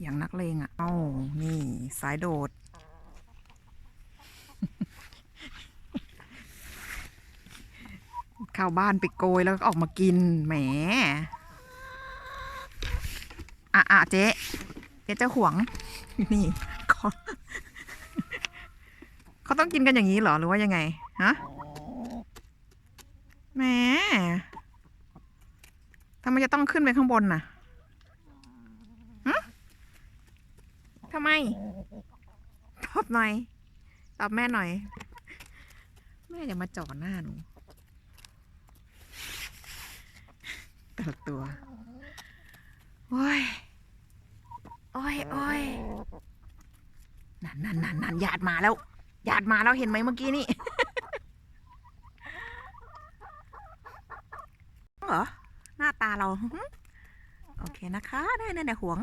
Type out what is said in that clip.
อย่างนักเลงอะ เอ้านี่ สายโดด เข้าบ้านไปโกยแล้วก็ออกมากิน แหม อะอะเจ๊เจ๊เจ้าหวง นี่เขาเขาต้องกินกันอย่างนี้เหรอ หรือว่ายังไง ฮะ แหมทำไมจะต้องขึ้นไปข้างบนน่ะฮะ ทำไม ตอบหน่อย ตอบแม่หน่อย แม่อย่ามาจ่อหน้าหนู แต่ละตัว โอ้ย โอ้ยโอ้ยนั่นนั่นนั่นนั่นญาติมาแล้วญาติมาแล้วเห็นไหมเมื่อกี้นี่เหรอ หน้าตาเรา โอเคนะคะ ได้ได้ได้ห่วง